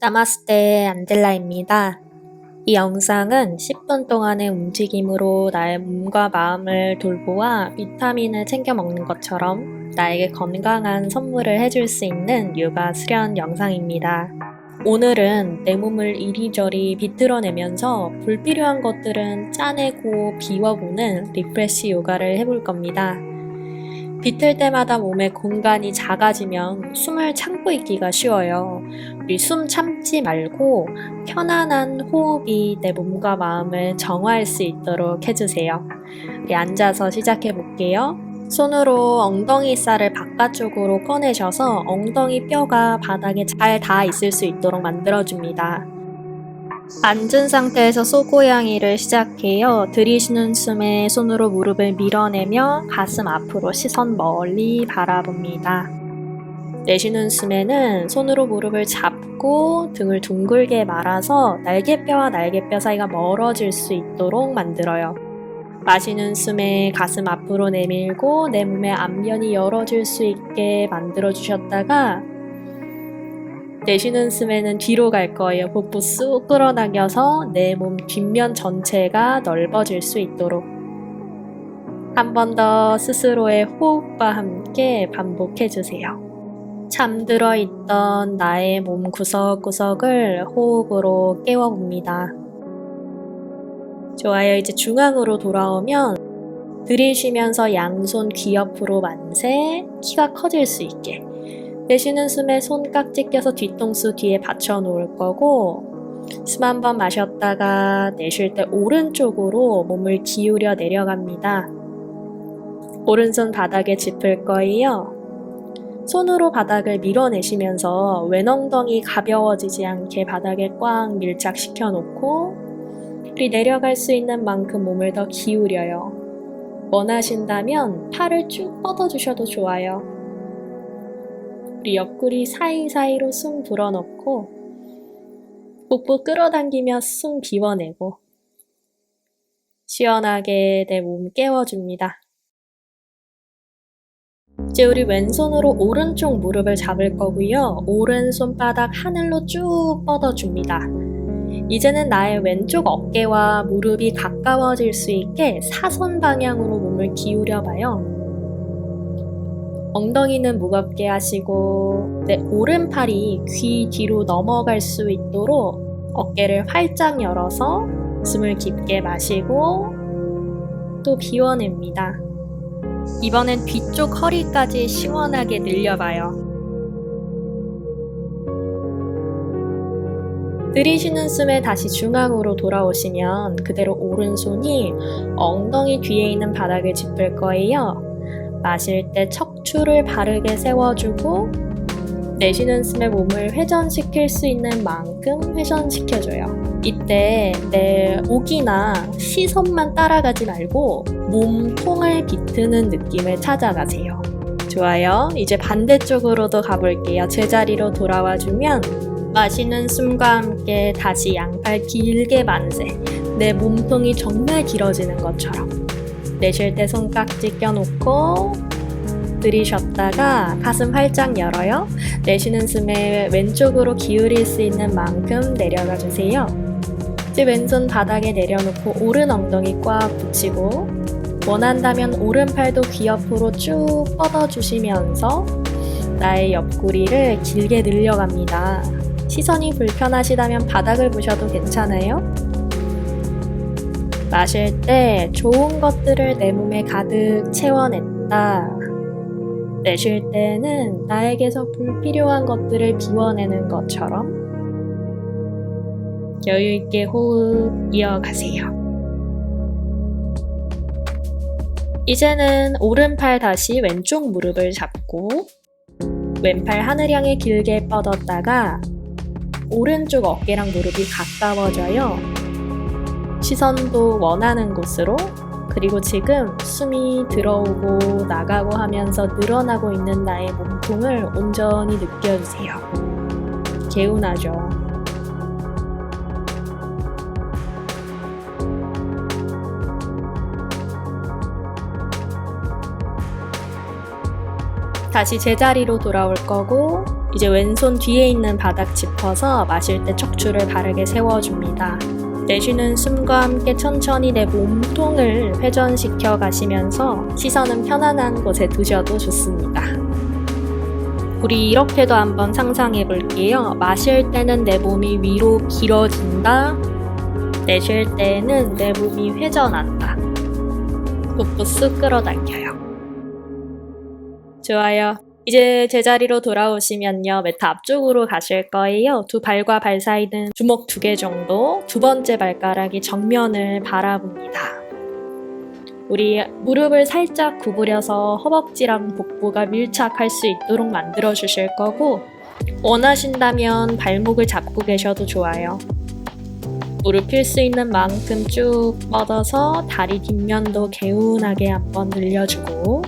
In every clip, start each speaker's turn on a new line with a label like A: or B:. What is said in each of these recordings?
A: 나마스테 안델라입니다. 이 영상은 10분 동안의 움직임으로 나의 몸과 마음을 돌보아 비타민을 챙겨 먹는 것처럼 나에게 건강한 선물을 해줄 수 있는 요가 수련 영상입니다. 오늘은 내 몸을 이리저리 비틀어내면서 불필요한 것들은 짜내고 비워보는 리프레시 요가를 해볼 겁니다. 비틀 때마다 몸의 공간이 작아지면 숨을 참고 있기가 쉬워요. 우리 숨 참지 말고 편안한 호흡이 내 몸과 마음을 정화할 수 있도록 해주세요. 우리 앉아서 시작해 볼게요. 손으로 엉덩이 살을 바깥쪽으로 꺼내셔서 엉덩이 뼈가 바닥에 잘 닿아 있을 수 있도록 만들어줍니다. 앉은 상태에서 소고양이를 시작해요. 들이쉬는 숨에 손으로 무릎을 밀어내며 가슴 앞으로 시선 멀리 바라봅니다. 내쉬는 숨에는 손으로 무릎을 잡고 등을 둥글게 말아서 날개뼈와 날개뼈 사이가 멀어질 수 있도록 만들어요. 마시는 숨에 가슴 앞으로 내밀고 내 몸의 앞면이 열어질 수 있게 만들어 주셨다가 내쉬는 숨에는 뒤로 갈 거예요. 복부 쑥 끌어당겨서 내 몸 뒷면 전체가 넓어질 수 있도록. 한 번 더 스스로의 호흡과 함께 반복해 주세요. 잠들어 있던 나의 몸 구석구석을 호흡으로 깨워봅니다. 좋아요. 이제 중앙으로 돌아오면 들이쉬면서 양손 귀 옆으로 만세, 키가 커질 수 있게. 내쉬는 숨에 손 깍지 껴서 뒤통수 뒤에 받쳐 놓을 거고 숨 한 번 마셨다가 내쉴 때 오른쪽으로 몸을 기울여 내려갑니다. 오른손 바닥에 짚을 거예요. 손으로 바닥을 밀어내시면서 왼엉덩이 가벼워지지 않게 바닥에 꽉 밀착시켜 놓고 우리 내려갈 수 있는 만큼 몸을 더 기울여요. 원하신다면 팔을 쭉 뻗어 주셔도 좋아요. 우리 옆구리 사이사이로 숨 불어넣고 복부 끌어당기며 숨 비워내고 시원하게 내 몸 깨워줍니다. 이제 우리 왼손으로 오른쪽 무릎을 잡을 거고요. 오른 손바닥 하늘로 쭉 뻗어줍니다. 이제는 나의 왼쪽 어깨와 무릎이 가까워질 수 있게 사선 방향으로 몸을 기울여 봐요. 엉덩이는 무겁게 하시고 내 오른팔이 귀 뒤로 넘어갈 수 있도록 어깨를 활짝 열어서 숨을 깊게 마시고 또 비워냅니다. 이번엔 뒤쪽 허리까지 시원하게 늘려봐요. 들이쉬는 숨에 다시 중앙으로 돌아오시면 그대로 오른손이 엉덩이 뒤에 있는 바닥을 짚을 거예요. 마실 때 척추를 바르게 세워주고 내쉬는 숨에 몸을 회전시킬 수 있는 만큼 회전시켜줘요. 이때 내 목이나 시선만 따라가지 말고 몸통을 비트는 느낌을 찾아가세요. 좋아요. 이제 반대쪽으로도 가볼게요. 제자리로 돌아와 주면 마시는 숨과 함께 다시 양팔 길게 만세. 내 몸통이 정말 길어지는 것처럼. 내쉴 때 손깍지 껴놓고 들이쉬었다가 가슴 활짝 열어요. 내쉬는 숨에 왼쪽으로 기울일 수 있는 만큼 내려가 주세요. 이제 왼손 바닥에 내려놓고 오른 엉덩이 꽉 붙이고 원한다면 오른팔도 귀 옆으로 쭉 뻗어주시면서 나의 옆구리를 길게 늘려갑니다. 시선이 불편하시다면 바닥을 보셔도 괜찮아요. 마실 때 좋은 것들을 내 몸에 가득 채워냈다. 내쉴 때는 나에게서 불필요한 것들을 비워내는 것처럼 여유있게 호흡 이어가세요. 이제는 오른팔 다시 왼쪽 무릎을 잡고 왼팔 하늘 향해 길게 뻗었다가 오른쪽 어깨랑 무릎이 가까워져요. 시선도 원하는 곳으로 그리고 지금 숨이 들어오고 나가고 하면서 늘어나고 있는 나의 몸통을 온전히 느껴주세요. 개운하죠. 다시 제자리로 돌아올 거고 이제 왼손 뒤에 있는 바닥 짚어서 마실 때 척추를 바르게 세워줍니다. 내쉬는 숨과 함께 천천히 내 몸통을 회전시켜 가시면서 시선은 편안한 곳에 두셔도 좋습니다. 우리 이렇게도 한번 상상해 볼게요. 마실 때는 내 몸이 위로 길어진다. 내쉴 때는 내 몸이 회전한다. 복부 쑥 끌어당겨요. 좋아요. 이제 제자리로 돌아오시면요. 매트 앞쪽으로 가실 거예요. 두 발과 발 사이는 주먹 두 개 정도, 두 번째 발가락이 정면을 바라봅니다. 우리 무릎을 살짝 구부려서 허벅지랑 복부가 밀착할 수 있도록 만들어 주실 거고, 원하신다면 발목을 잡고 계셔도 좋아요. 무릎 필 수 있는 만큼 쭉 뻗어서 다리 뒷면도 개운하게 한번 늘려주고,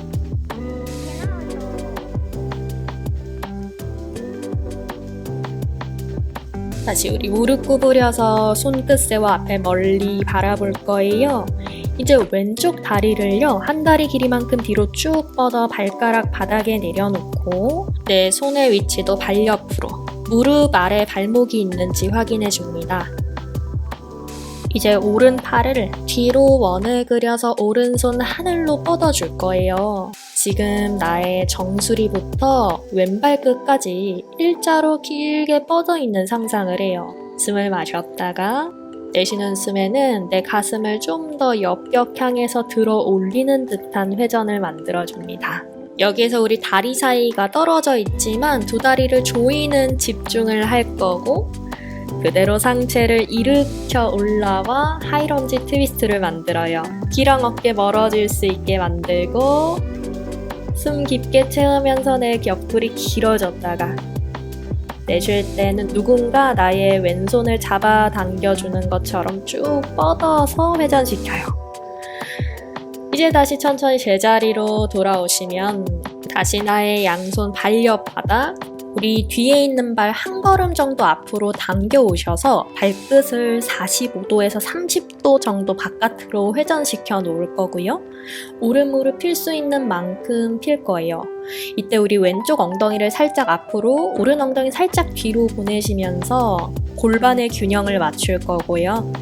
A: 다시 우리 무릎 구부려서 손끝새와 앞에 멀리 바라볼 거예요. 이제 왼쪽 다리를요, 한 다리 길이만큼 뒤로 쭉 뻗어 발가락 바닥에 내려놓고 내 손의 위치도 발 옆으로 무릎 아래 발목이 있는지 확인해 줍니다. 이제 오른팔을 뒤로 원을 그려서 오른손 하늘로 뻗어줄 거예요. 지금 나의 정수리부터 왼발 끝까지 일자로 길게 뻗어 있는 상상을 해요. 숨을 마셨다가 내쉬는 숨에는 내 가슴을 좀 더 옆벽 향해서 들어 올리는 듯한 회전을 만들어줍니다. 여기에서 우리 다리 사이가 떨어져 있지만 두 다리를 조이는 집중을 할 거고 그대로 상체를 일으켜 올라와 하이런지 트위스트를 만들어요. 귀랑 어깨 멀어질 수 있게 만들고 숨 깊게 채우면서 내 옆구리 길어졌다가 내쉴 때는 누군가 나의 왼손을 잡아 당겨주는 것처럼 쭉 뻗어서 회전시켜요. 이제 다시 천천히 제자리로 돌아오시면 다시 나의 양손 발옆 바닥 우리 뒤에 있는 발 한 걸음 정도 앞으로 당겨 오셔서 발끝을 45도에서 30도 정도 바깥으로 회전시켜 놓을 거고요. 오른 무릎 필 수 있는 만큼 필 거예요. 이때 우리 왼쪽 엉덩이를 살짝 앞으로, 오른 엉덩이 살짝 뒤로 보내시면서 골반의 균형을 맞출 거고요.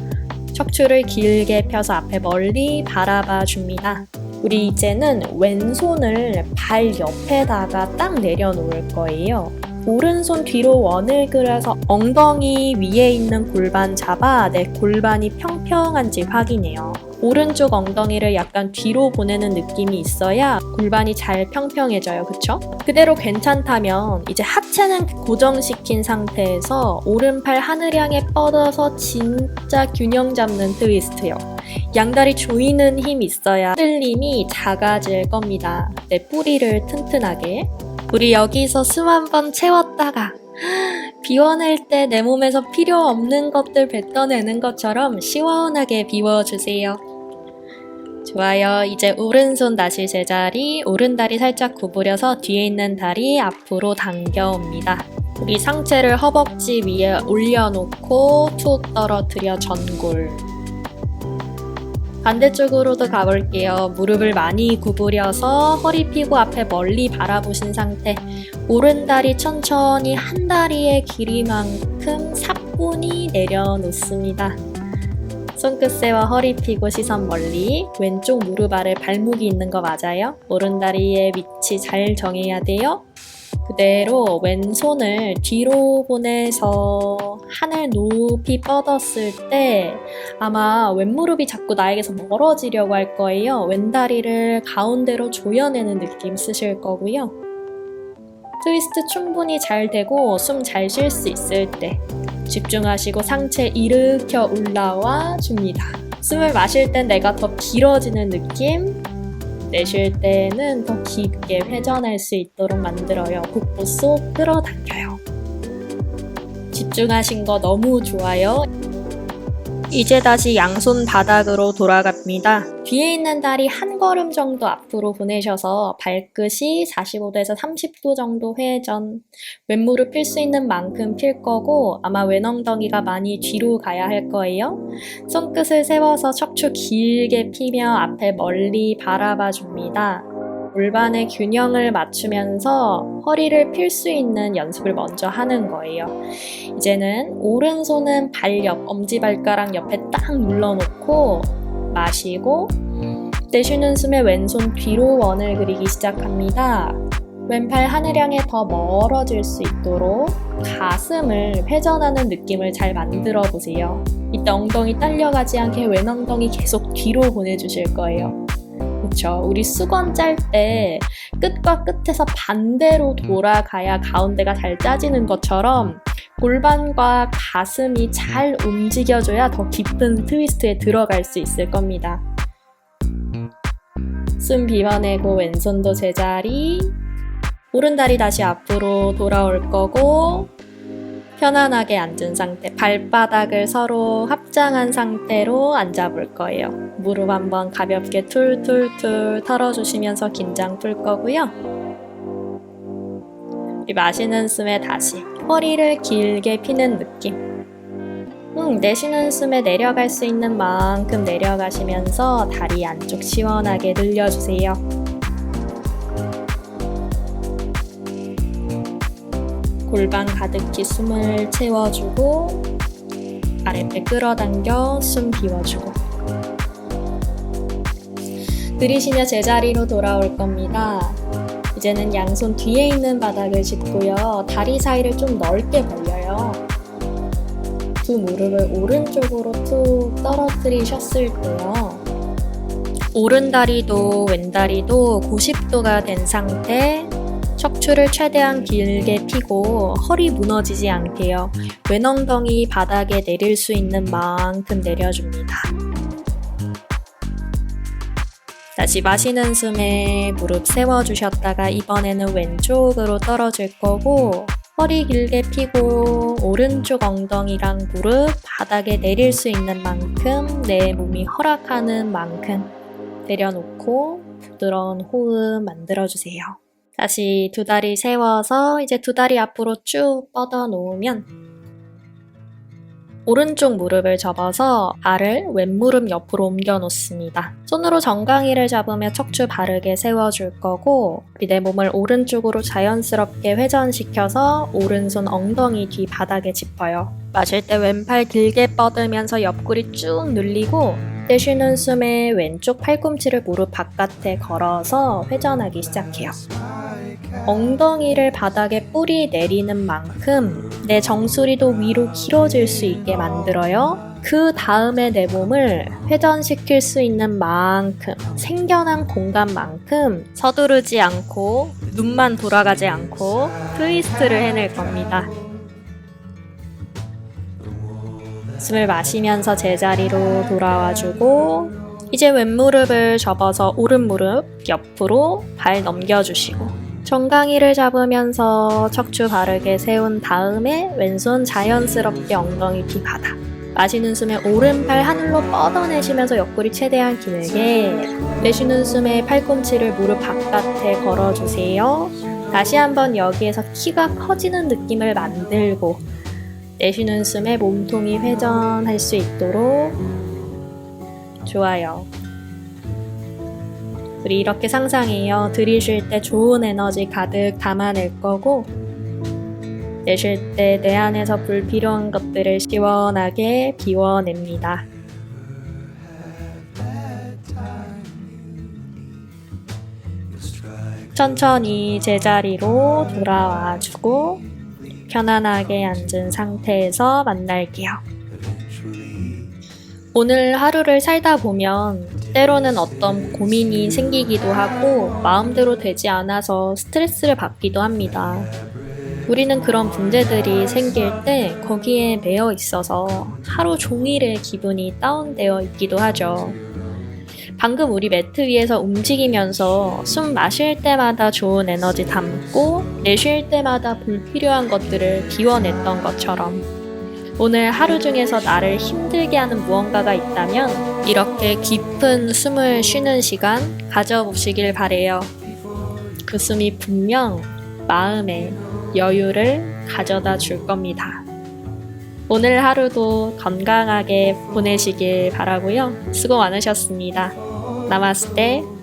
A: 척추를 길게 펴서 앞에 멀리 바라봐 줍니다. 우리 이제는 왼손을 발 옆에다가 딱 내려놓을 거예요. 오른손 뒤로 원을 그려서 엉덩이 위에 있는 골반 잡아 내 골반이 평평한지 확인해요. 오른쪽 엉덩이를 약간 뒤로 보내는 느낌이 있어야 골반이 잘 평평해져요. 그쵸? 그대로 괜찮다면 이제 하체는 고정시킨 상태에서 오른팔 하늘 향해 뻗어서 진짜 균형 잡는 트위스트요. 양다리 조이는 힘 있어야 흔들림이 작아질 겁니다. 내 뿌리를 튼튼하게. 우리 여기서 숨 한 번 채웠다가 비워낼 때 내 몸에서 필요 없는 것들 뱉어내는 것처럼 시원하게 비워주세요. 좋아요. 이제 오른손 다시 제자리, 오른다리 살짝 구부려서 뒤에 있는 다리 앞으로 당겨옵니다. 우리 상체를 허벅지 위에 올려놓고 툭 떨어뜨려 전골. 반대쪽으로도 가볼게요. 무릎을 많이 구부려서 허리 펴고 앞에 멀리 바라보신 상태. 오른다리 천천히 한 다리의 길이만큼 사뿐히 내려놓습니다. 손끝새와 허리 펴고 시선 멀리. 왼쪽 무릎 아래 발목이 있는 거 맞아요? 오른다리의 위치 잘 정해야 돼요. 그대로 왼손을 뒤로 보내서 하늘 높이 뻗었을 때 아마 왼무릎이 자꾸 나에게서 멀어지려고 할 거예요. 왼다리를 가운데로 조여내는 느낌 쓰실 거고요. 트위스트 충분히 잘 되고 숨 잘 쉴 수 있을 때 집중하시고 상체 일으켜 올라와 줍니다. 숨을 마실 땐 내가 더 길어지는 느낌, 내쉴 때는 더 깊게 회전할 수 있도록 만들어요. 복부 쏙 끌어당겨요. 집중하신 거 너무 좋아요. 이제 다시 양손 바닥으로 돌아갑니다. 뒤에 있는 다리 한 걸음 정도 앞으로 보내셔서 발끝이 45도에서 30도 정도 회전. 왼무릎 필 수 있는 만큼 필 거고 아마 왼엉덩이가 많이 뒤로 가야 할 거예요. 손끝을 세워서 척추 길게 피며 앞에 멀리 바라봐 줍니다. 골반의 균형을 맞추면서 허리를 필 수 있는 연습을 먼저 하는 거예요. 이제는 오른손은 발 옆, 엄지발가락 옆에 딱 눌러놓고 마시고 내쉬는 숨에 왼손 뒤로 원을 그리기 시작합니다. 왼팔 하늘 향해 더 멀어질 수 있도록 가슴을 회전하는 느낌을 잘 만들어 보세요. 이때 엉덩이 딸려가지 않게 왼 엉덩이 계속 뒤로 보내주실 거예요. 그렇죠. 우리 수건 짤 때 끝과 끝에서 반대로 돌아가야 가운데가 잘 짜지는 것처럼 골반과 가슴이 잘 움직여줘야 더 깊은 트위스트에 들어갈 수 있을 겁니다. 숨 비워내고 왼손도 제자리 오른 다리 다시 앞으로 돌아올 거고 편안하게 앉은 상태 발바닥을 서로 합장한 상태로 앉아볼 거예요 무릎 한번 가볍게 툴툴툴 털어주시면서 긴장 풀 거고요. 우리 마시는 숨에 다시 허리를 길게 피는 느낌. 음, 내쉬는 숨에 내려갈 수 있는 만큼 내려가시면서 다리 안쪽 시원하게 늘려주세요. 골반 가득히 숨을 채워주고 아랫배 끌어당겨 숨 비워주고 들이쉬며 제자리로 돌아올 겁니다. 이제는 양손 뒤에 있는 바닥을 짚고요. 다리 사이를 좀 넓게 벌려요. 두 무릎을 오른쪽으로 툭 떨어뜨리셨을 때요. 오른 다리도 왼 다리도 90도가 된 상태 척추를 최대한 길게 펴고 허리 무너지지 않게요. 왼 엉덩이 바닥에 내릴 수 있는 만큼 내려줍니다. 다시 마시는 숨에 무릎 세워주셨다가 이번에는 왼쪽으로 떨어질 거고 허리 길게 펴고 오른쪽 엉덩이랑 무릎 바닥에 내릴 수 있는 만큼 내 몸이 허락하는 만큼 내려놓고 부드러운 호흡 만들어주세요. 다시 두 다리 세워서 이제 두 다리 앞으로 쭉 뻗어 놓으면 오른쪽 무릎을 접어서 발을 왼무릎 옆으로 옮겨 놓습니다. 손으로 정강이를 잡으며 척추 바르게 세워줄 거고 내 몸을 오른쪽으로 자연스럽게 회전시켜서 오른손 엉덩이 뒤 바닥에 짚어요. 마실 때 왼팔 길게 뻗으면서 옆구리 쭉 늘리고 내쉬는 숨에 왼쪽 팔꿈치를 무릎 바깥에 걸어서 회전하기 시작해요. 엉덩이를 바닥에 뿌리 내리는 만큼 내 정수리도 위로 길어질 수 있게 만들어요. 그 다음에 내 몸을 회전시킬 수 있는 만큼 생겨난 공간만큼 서두르지 않고 눈만 돌아가지 않고 트위스트를 해낼 겁니다. 숨을 마시면서 제자리로 돌아와주고 이제 왼무릎을 접어서 오른무릎 옆으로 발 넘겨주시고 정강이를 잡으면서 척추 바르게 세운 다음에 왼손 자연스럽게 엉덩이 뒤 바닥 마시는 숨에 오른팔 하늘로 뻗어내시면서 옆구리 최대한 길게 내쉬는 숨에 팔꿈치를 무릎 바깥에 걸어주세요. 다시 한번 여기에서 키가 커지는 느낌을 만들고 내쉬는 숨에 몸통이 회전할 수 있도록 좋아요. 우리 이렇게 상상해요. 들이쉴 때 좋은 에너지 가득 담아낼 거고 내쉴 때 내 안에서 불필요한 것들을 시원하게 비워냅니다. 천천히 제자리로 돌아와 주고 편안하게 앉은 상태에서 만날게요. 오늘 하루를 살다 보면 때로는 어떤 고민이 생기기도 하고 마음대로 되지 않아서 스트레스를 받기도 합니다. 우리는 그런 문제들이 생길 때 거기에 매여 있어서 하루 종일의 기분이 다운되어 있기도 하죠. 방금 우리 매트 위에서 움직이면서 숨 마실 때마다 좋은 에너지 담고 내쉴 때마다 불필요한 것들을 비워냈던 것처럼 오늘 하루 중에서 나를 힘들게 하는 무언가가 있다면 이렇게 깊은 숨을 쉬는 시간 가져보시길 바래요. 그 숨이 분명 마음에 여유를 가져다 줄 겁니다. 오늘 하루도 건강하게 보내시길 바라고요. 수고 많으셨습니다. 나마스테.